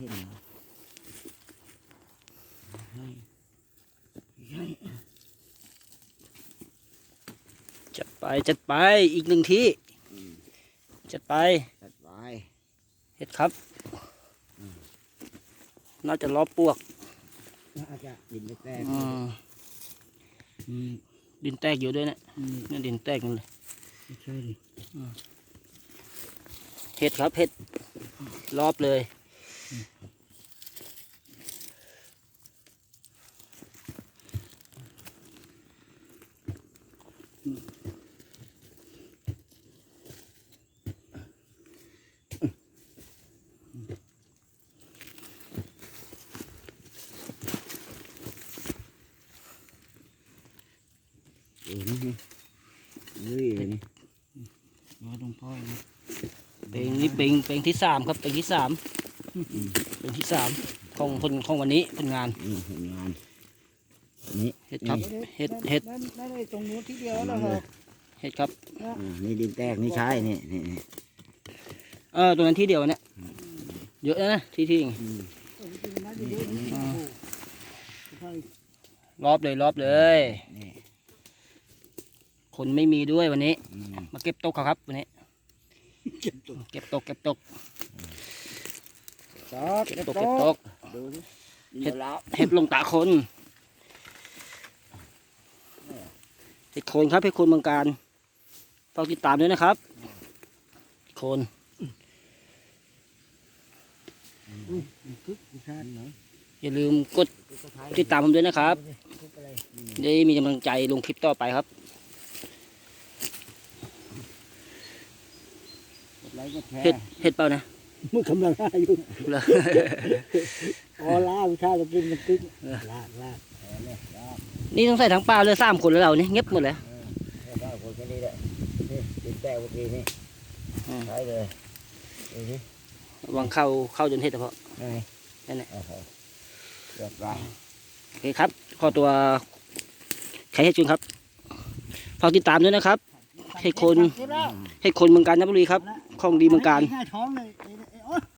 เห็นเหรอให้ให้จัดไปจัดไปอีกหนึ่งที่อืมจัดไปตัดไว้เห็ดครับน่าจะล้อปวกอาจจะดินไม่แตกอืมอืมดินแตกอยู่ด้วยเนะอืมเนี่ยดินแตกนั่นเลยไม่ใช่ดิเห็ดครับเห็ดรอบเลย เออนี่นี่นี่นี่มาตรงพ่อนี่เพลงนี้เพลงเพลงที่สามครับเพลงที่สามอืมเพลงที่สามของผลของวันนี้ผลงานอืมเห็นงาน อันนี้เห็ดครับเห็ดเห็ดนั่นนั่นไอ้ตรงนู้นที่เดียวแล้วครับเห็ดครับอืมนี่ดินแตกนี่ใช่นี่นี่นี่เออตรงนั้นที่เดียวเนี่ยเยอะนะที่ที่อืมตรงที่นั่นอยู่ด้วยอ่าใช่รอบเลยรอบเลย นี่คนไม่มีด้วยวันนี้ อืมมาเก็บตกเขาครับวันนี้ เก็บตัวเก็บตกเก็บตกซอสเก็บเก็บตกโต๊เก็บตะกดูสิเห็ดเดี๋ยวแล้วเห็ดลงตาคนเห็ดโคนครับเห็ดโคนเมืองการฝากติดตามด้วยนะครับ โคนคึกผู้ชายไหนอย่าลืมกดติดตามผมด้วยนะครับได้มีกำลังใจลงคลิปต่อไปครับกดไลค์กดแชร์เห็ดเห็ดเปล่านะมึงกำลังล่าอยู่เหรออ๋อล่าผู้ชายจะกินมันคึกลากลากเออเนี่ต้องใส่ทั้งปลาเลยสามคนแล้วเราเนี่ยเงียบหมดเลยแล้วก็คนแค่นี้แหละนี่ดินแตกเมื่อกี้นี่ใช่เลยดูสิวังเข้าเข้าจนเห็ดเฉพาะนั่นแหละเรียบร้อยโอเคครับ ขอตัวใครให้จุนครับฝากติดตามด้วยนะครับให้คนเก็บแล้วให้คนเมืองกาญจนบุรีครับของดีเมืองการ